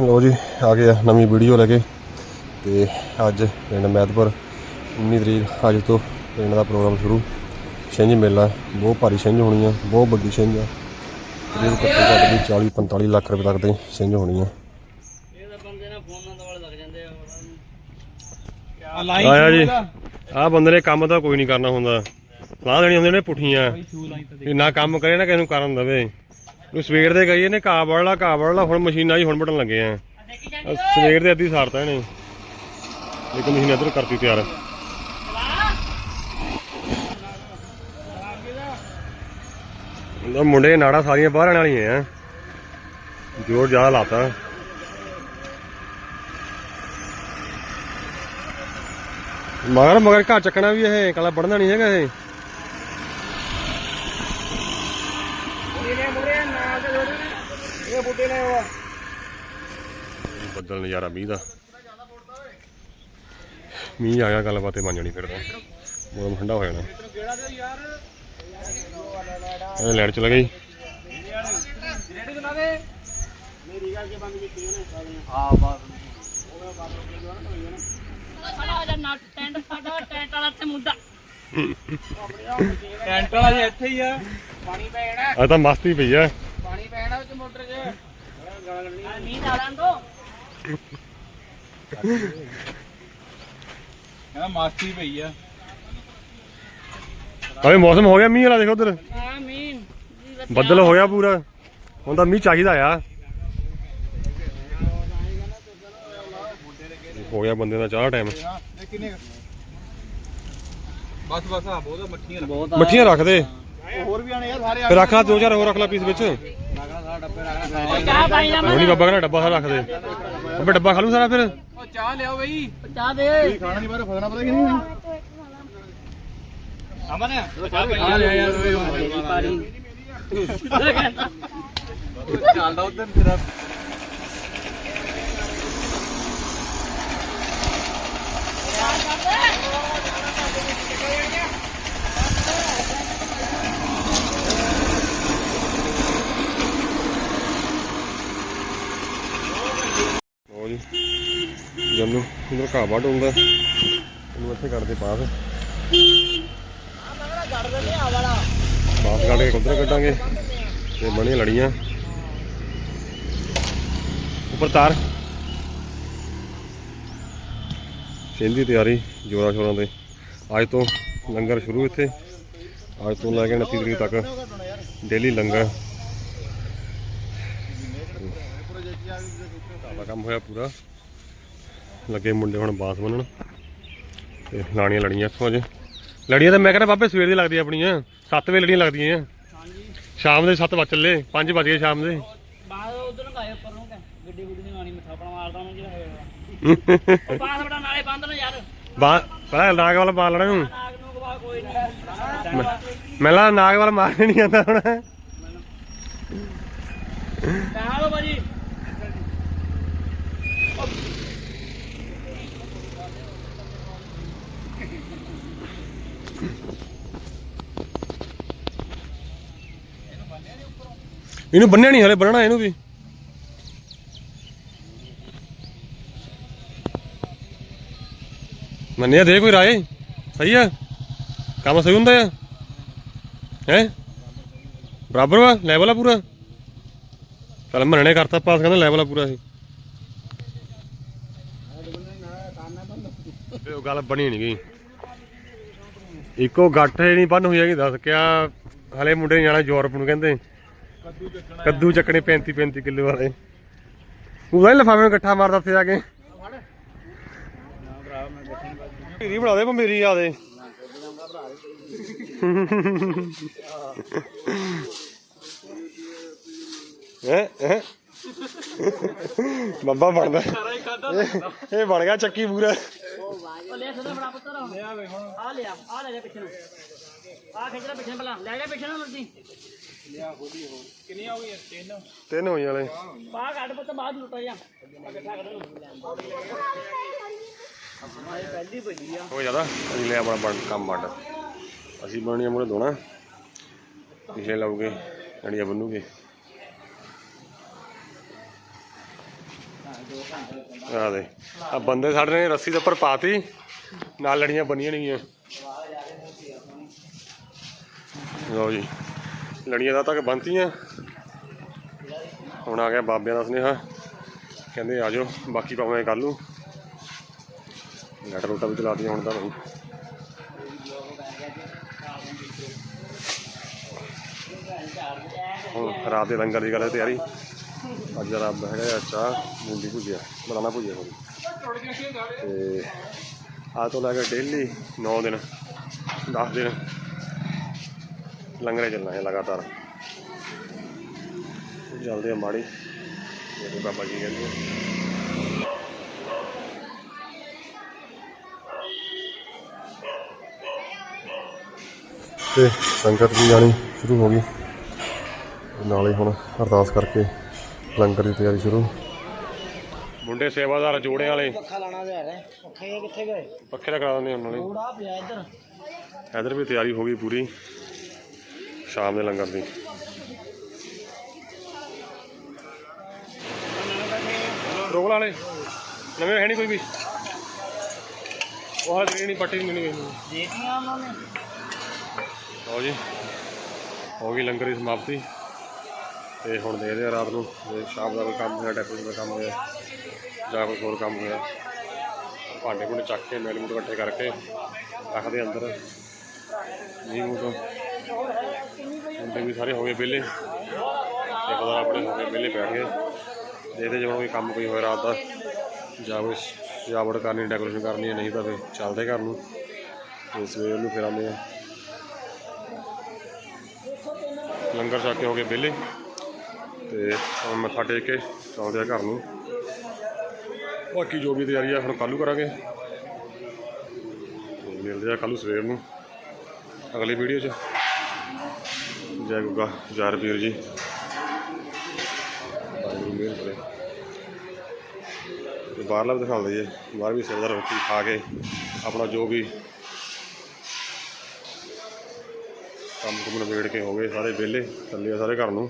ਲੋ ਜੀ ਆ ਗਏ ਆ ਨਵੀਂ ਵੀਡੀਓ ਲੈ ਕੇ ਤੇ ਅੱਜ ਪਿੰਡ ਮੈਦਪੁਰ 19 ਤਰੀਕ ਅੱਜ ਤੋਂ ਪਿੰਡ ਦਾ ਪ੍ਰੋਗਰਾਮ ਸ਼ੁਰੂ। ਛਿੰਝ ਮੇਲਾ ਬਹੁਤ ਭਾਰੀ ਛਿੰਝ ਹੋਣੀ ਆ ਬਹੁਤ ਵੱਡੀ ਛਿੰਝ ਆ। ਵਿੱਚ ਘੱਟੋ ਘੱਟ ਵੀ 40 45 ਲੱਖ ਰੁਪਏ ਤੱਕ ਦੀ ਛਿੰਝ ਹੋਣੀ ਆ। ਇਹ ਤਾਂ ਬੰਦੇ ਨਾਲ ਫੋਨਾਂ ਦੇ ਵਾਲੇ ਲੱਗ ਜਾਂਦੇ ਆ ਆਇਆ ਜੀ। ਆਹ ਬੰਦੇ ਨੇ ਕੰਮ ਤਾਂ ਕੋਈ ਨਹੀਂ ਕਰਨਾ ਹੁੰਦਾ। ਸਲਾਹ ਦੇਣੀ ਹੁੰਦੀ ਨੇ ਪੁੱਠੀਆਂ। ਨਾ ਕੰਮ ਕਰੇ ਨਾ ਕਿਸੇ ਨੂੰ ਕਰਨ ਦਵੇ। ਉਹ ਸਵੇਰ ਦੇ ਗਈ ਇਹਨੇ ਘਾਹ ਵੜਲਾ ਘਾਹ ਵੜਲਾ ਹੁਣ ਮਸ਼ੀਨਾਂ ਹੀ ਹੁਣ ਬਟਨ ਲੱਗੇ ਆ। ਸਵੇਰ ਦੇ ਅੱਧੀ ਸਾਰਤਾ ਇਹਨੇ। ਇੱਕ ਮਸ਼ੀਨ ਇੱਧਰ ਕਰਤੀ ਤਿਆਰ। ਮੁੰਡੇ ਨਾੜਾ ਸਾਰੀਆਂ ਬਾਹਰ ਆਣ ਵਾਲੀਆਂ ਆ। ਜੋਰ ਜ਼ਿਆਦਾ ਲਾਤਾ। ਮਗਰ ਮਗਰ ਘਾ ਚੱਕਣਾ ਵੀ ਇਹ ਕਲਾ ਪੜਨਾ ਨਹੀਂ ਹੈਗਾ ਇਹ। ਇਹ ਬੁੱਢੇ ਨੇ ਉਹ ਬੱਦਲ ਨਜ਼ਾਰਾ ਮੀਂਹ ਦਾ। ਮੀਂਹ ਆ ਗਿਆ ਗੱਲਬਾਤ ਮੰਨ ਜਾਣੀ ਫਿਰ ਤਾਂ। ਮੌਸਮ ਠੰਡਾ ਹੋ ਜਾਣਾ। ਦੇ ਇਹ ਲੈਟ ਚਲਾ ਗਈ ਦੇ ਮੇਰੀ ਗੱਲ ਕੇ ਬੰਦ ਕੀਤੀ ਉਹਨੇ ਹਾਂ ਬਾਤ ਸਾਡਾ ਜਿਹੜਾ ਨਟ ਟੈਂਟ ਸਾਡਾ ਟੈਂਟ ਵਾਲਾ ਤੇ ਮੁੰਡਾ ਟੈਂਟ ਵਾਲਾ ਜੀ। ਇੱਥੇ ਹੀ ਆ ਪਾਣੀ ਪੈਣਾ ਆ ਤਾਂ ਮਸਤੀ ਪਈ ਆ। ਕਹਿੰਦਾ ਮਾਸੀ ਪਈ ਆ। ਅਵੇ ਮੌਸਮ ਹੋ ਗਿਆ ਮੀਂਹ ਵਾਲਾ ਦੇਖੋ ਉਧਰ। ਆ ਮੀਂਹ। ਬੱਦਲ ਹੋ ਗਿਆ ਪੂਰਾ। ਹੁਣ ਤਾਂ ਮੀਂਹ ਚਾਹੀਦਾ ਆ। ਹੋ ਗਿਆ ਬੰਦੇ ਦਾ ਚਾਹ ਟਾਈਮ ਬਸ ਬਸ ਆ ਬਹੁਤ ਮੱਠੀਆਂ ਮੱਠੀਆਂ ਰੱਖ ਦੇ। ਹੋਰ ਵੀ ਆਣੇ ਯਾਰ ਸਾਰੇ ਫਿਰ ਰੱਖ ਲਾ ਦੋ ਚਾਰ ਹੋਰ ਰੱਖ ਲਾ ਪੀਸ ਵਿੱਚ। ਰੋਣੀ ਬਾਬਾ ਕਹਿੰਦਾ ਡੱਬਾ ਸਾਰਾ ਰੱਖ ਦੇ ਅੱਬੇ ਡੱਬਾ ਖਾ ਲੂ ਸਾਰਾ ਫਿਰ। ਉਹ ਚਾਹ ਲਿਆਓ ਬਈ। ਚਾਹ ਦੇ। ਖਾਣਾ ਨਹੀਂ ਬਾਰੇ ਫਸਣਾ ਪਤਾ ਕਿ ਨਹੀਂ ਅਮਨ ਆ ਲੈ। ਯਾਰ ਓਏ ਪਾਰੀ ਚੱਲਦਾ ਉਧਰ ਤੇਰਾ ਲਓ ਜੀ ਜੰਨੂ ਘਾਹ ਵੱਢ ਹੁੰਦਾ। ਇਹਨੂੰ ਇੱਥੇ ਕੱਢਦੇ ਪਾਸ ਪਾਸ ਕੱਢ ਕੇ ਉਧਰ ਕੱਢਾਂਗੇ। ਤੇ ਬਣੀਆਂ ਲੜੀਆਂ। ਉੱਪਰ ਤਾਰ। ਸਿੰਧੀ ਤਿਆਰੀ ਜੋਰਾਂ ਸ਼ੋਰਾਂ ਤੇ। ਅੱਜ ਤੋਂ ਲੰਗਰ ਸ਼ੁਰੂ ਇੱਥੇ। ਅੱਜ ਤੋਂ ਲੈ ਕੇ 29 ਤਰੀਕ ਤੱਕ ਡੇਲੀ ਲੰਗਰ। ਦਾ ਕੰਮ ਹੋਇਆ ਪੂਰਾ। ਲੱਗੇ ਮੁੰਡੇ ਹੁਣ ਬਾਸ ਬੰਨਣ। ਤੇ ਲਾਣੀਆਂ ਲੜੀਆਂ ਇੱਥੋਂ ਅੱਜ। ਲੜੀਆਂ ਤਾਂ ਮੈਂ ਕਹਿੰਦਾ ਬਾਬੇ ਸਵੇਰ ਦੀ ਲੱਗਦੀਆਂ ਆਪਣੀਆਂ। 7 ਵਜੇ ਲੜੀਆਂ ਲੱਗਦੀਆਂ। ਆ ਸ਼ਾਮ ਦੇ 7 ਵਜ ਚੱਲੇ 5 ਵਜ ਗਏ ਸ਼ਾਮ ਦੇ। ਬਾਹਰ ਉਧਰ ਨੂੰ ਗਾਇ ਉੱਪਰ ਨੂੰ ਕਿ ਗੱਡੀ ਗੁੱਡੀ ਨਹੀਂ ਆਣੀ ਮਿੱਠਾ ਆਪਣਾ ਮਾਰਦਾ ਉਹਨੂੰ ਜਿਹੜਾ ਉਹ ਬਾਹਰ ਬੜਾ ਨਾਲੇ ਬੰਦ ਨਾ ਯਾਰ। ਬਾ ਪਹਿਲਾਂ ਨਾਗ ਵਾਲਾ ਮਾਰ ਲੈਣਾ ਨੂੰ ਮੈਂ ਲਾ ਨਾਗ ਵਾਲਾ ਮਾਰ ਨਹੀਂ ਆਉਂਦਾ ਹੁਣ। ਕਹਾਂ ਲੋ ਭਾਜੀ ਇਹਨੂੰ ਬੰਨਿਆ ਨਹੀਂ ਹਲੇ, ਬੰਨਣਾ ਇਹਨੂੰ ਵੀ। ਮੰਨਿਆ ਦੇ ਕੋਈ ਰਾਏ? ਸਹੀ ਆ? ਕੰਮ ਸਹੀ ਹੁੰਦਾ ਆ? ਹੈ? ਬਰਾਬਰ ਵਾ ਲੈਵਲ ਆ ਪੂਰਾ। ਚੱਲ ਮੰਨਣੇ ਕਰਤਾ ਪਾਸ, ਕਹਿੰਦਾ ਲੈਵਲ ਆ ਪੂਰਾ ਸੀ ਤੇ ਉਹ ਗੱਲ ਬਣੀ ਨਹੀਂ ਗਈ। ਇੱਕੋ ਗੱਠ ਹੀ ਨਹੀਂ ਬੰਨ ਹੋਈ ਹੈਗੀ, ਦੱਸ ਕਿਆ, ਹਲੇ ਮੁੰਡੇ ਨੇ ਜਾਣਾ ਯੂਰਪ ਨੂੰ ਕਹਿੰਦੇ। ਕੱਦੂ ਚੱਕਣੇ 35 35 ਕਿਲੋ ਵਾਲੇ। ਉਹਦਾ ਹੀ ਲਫਾਫੇ ਨੂੰ ਇਕੱਠਾ ਮਾਰਦਾ ਉੱਥੇ ਜਾ ਕੇ। ਢੀਰੀ ਬਣਾ ਦੇ ਮੇਰੀ ਆ ਦੇ। ਹੈ ਹੈ? ਬੱਬਾ ਬਣਦਾ। ਇਹ- ਬਣ ਗਿਆ ਚੱਕੀ ਪੂਰਾ। ਉਹ ਲੈ ਸਦਾ ਬੜਾ ਪੁੱਤਰ। ਆ ਲਿਆ ਵੇ ਹੁਣ। ਆ ਲਿਆ ਆ ਲੈ ਜਾ ਪਿੱਛੇ ਨੂੰ। ਆ ਖਿੱਚ ਲੈ ਪਿੱਛੇ ਨੂੰ ਪਹਿਲਾਂ। ਲੈ ਜਾ ਪਿੱਛੇ ਨੂੰ ਮਰਦੀ ਕਿੰਨੀਆਂ ਹੋ ਗਈਆਂ? ਤਿੰਨ। ਤਿੰਨ ਹੋਈ ਵਾਲੇ। ਬਾਹਰ ਕੱਢ ਪੁੱਤ ਬਾਹਰ ਲੁੱਟਾ ਜਾ। ਇਕੱਠਾ ਪਹਿਲੀ ਭੱਜੀ ਆ ਹੋ ਜ਼ਿਆਦਾ? ਅਸੀਂ ਲੈ ਆਪਣਾ ਬਣ ਕੰਮ ਵੱਡ ਅਸੀਂ ਬਣਨੀਆਂ ਮੂਰੇ ਦੋਣਾ ਪਿਛਲੇ ਲਾਉਗੇ ਅੜੀਆਂ ਬੰਨੂਗੇ। ਆ ਦੇ। ਆ ਬੰਦੇ ਸਾਡੇ ਨੇ ਰੱਸੀ ਦੇ ਉੱਪਰ ਪਾਤੀ। ਨਾਲ ਲੜੀਆਂ ਬੰਨੀਆਂ ਨੇਗੀਆਂ। ਲਓ ਜੀ। ਲੜੀਆਂ ਦਾ ਤੱਕ ਬੰਨਤੀਆਂ। ਹੁਣ ਆ ਗਿਆ ਬਾਬਿਆਂ ਦਾ ਸੁਨੇਹਾ। ਕਹਿੰਦੇ ਆ ਜਾਓ ਬਾਕੀ ਪਾਵਾਂਗੇ ਕੱਲ ਨੂੰ। ਲੈਟ ਰੋਟਾ ਵੀ ਚਲਾ ਦਿਆਂ ਹੁਣ ਤਾਂ ਨਹੀਂ ਹੁਣ ਰਾਤ ਦੇ ਲੰਗਰ ਦੀ ਗੱਲ ਹੈ, ਤਿਆਰੀ। ਅੱਜ ਦਾ ਰੱਬ ਹੈਗਾ ਆ ਚਾਹ ਮੁੰਡੀ ਭੁਜਿਆ, ਬਨਾਨਾ ਭੁਜਿਆ ਹੋਈ ਤੇ ਆ ਤੋਂ ਲੈ ਕੇ ਡੇਲੀ 9 ਦਿਨ 10 ਦਿਨ। ਲੰਗਰੇ ਚੱਲਣਾ ਹੈ ਲਗਾਤਾਰ। ਚੱਲਦੇ ਆ ਮਾੜੀ। ਜਿਹੜੇ ਬਾਬਾ ਜੀ ਕਹਿੰਦੇ ਆ। ਤੇ ਸੰਗਤ ਵੀ ਜਾਣੀ ਸ਼ੁਰੂ ਹੋ ਗਈ। ਨਾਲੇ ਹੁਣ ਅਰਦਾਸ ਕਰਕੇ ਲੰਗਰ ਦੀ ਤਿਆਰੀ ਸ਼ੁਰੂ। ਮੁੰਡੇ ਸੇਵਾਦਾਰ ਜੋੜੇ ਵਾਲੇ। ਪੱਖਾ ਲਾਣਾ ਜਾ ਰਿਹਾ। ਪੱਖੇ ਕਿੱਥੇ ਗਏ? ਪੱਖੇ ਦਾ ਕਰਾ ਦਿੰਦੇ ਉਹਨਾਂ ਨੇ। ਥੋੜਾ ਪਿਆ ਇੱਧਰ। ਇਧਰ ਵੀ ਤਿਆਰੀ ਹੋ ਗਈ ਪੂਰੀ। ਸ਼ਾਮ ਦੇ ਲੰਗਰ ਦੀ। ਰੋਗਲ ਵਾਲੇ ਨਵੇਂ ਹੈ ਨਹੀਂ ਕੋਈ ਵੀ। ਉਹ ਹਾਲ ਨਹੀਂ ਪੱਟੀ ਨਹੀਂ ਮਿਲਣੀ ਦੇਖੀਆਂ ਉਹਨਾਂ ਨੇ। ਲਓ ਜੀ ਹੋ ਗਈ ਲੰਗਰ ਦੀ ਸਮਾਪਤੀ। ਤੇ ਹੁਣ ਦੇਖਦੇ ਆ ਰਾਤ ਨੂੰ ਜੇ ਸ਼ਾਮ ਦਾ ਕੋਈ ਕੰਮ ਹੋਇਆ ਡੈਕੋਰੇਸ਼ਨ ਦਾ ਕੰਮ ਹੋਇਆ ਜਾਂ ਕੋਈ ਹੋਰ ਕੰਮ ਹੋਇਆ ਭਾਂਡੇ ਭੁੰਡੇ ਚੱਕ ਕੇ ਮੈਲ ਮੂਟ ਇਕੱਠੇ ਕਰਕੇ ਰੱਖਦੇ ਅੰਦਰ। ਜੀ ਮੁੰਡੇ ਵੀ ਸਾਰੇ ਹੋ ਗਏ ਵਿਹਲੇ। ਤੇ ਪਤਾ ਆਪਣੇ ਹੋ ਗਏ ਵਿਹਲੇ ਬੈਠ ਗਏ। ਦੇਖਦੇ ਜਦੋਂ ਕੋਈ ਕੰਮ ਕੋਈ ਹੋਇਆ ਰਾਤ ਦਾ, ਜਾਂ ਕੋਈ ਸਜਾਵਟ ਕਰਨੀ ਡੈਕੋਰੇਸ਼ਨ ਕਰਨੀ ਹੈ, ਨਹੀਂ ਤਾਂ ਫਿਰ ਚੱਲਦੇ ਘਰ ਨੂੰ। ਤੇ ਸਵੇਰ ਨੂੰ ਫਿਰ ਆਉਂਦੇ ਆ। ਲੰਗਰ ਛਕ ਕੇ ਹੋ ਗਏ ਵਿਹਲੇ। ਤੇ ਹੁਣ ਮੱਥਾ ਟੇਕ ਕੇ ਚੱਲਦੇ ਆ ਘਰ ਨੂੰ। ਬਾਕੀ ਜੋ ਵੀ ਤਿਆਰੀ ਆ, ਹੁਣ ਕੱਲ੍ਹ ਨੂੰ ਕਰਾਂਗੇ। ਮਿਲਦੇ ਆ ਕੱਲ੍ਹ ਨੂੰ ਸਵੇਰ ਨੂੰ। ਅਗਲੀ ਵੀਡੀਓ 'ਚ। ਜੈ ਗੁੱਗਾ ਯਾਰ ਵੀਰ ਜੀ। ਵਾਹਿਗੁਰੂ ਬਾਹਰਲਾ ਵੀ ਦਿਖਾ ਦਈਏ ਬਾਹਰ ਵੀ ਸੇਵਦਾਰ ਰੋਟੀ ਖਾ ਕੇ ਆਪਣਾ ਜੋ ਵੀ ਕੰਮ ਕੁਮ ਨਿਬੇੜ ਕੇ ਹੋ ਗਏ ਸਾਰੇ ਵਿਹਲੇ ਚੱਲੇ ਆ ਸਾਰੇ ਘਰ ਨੂੰ।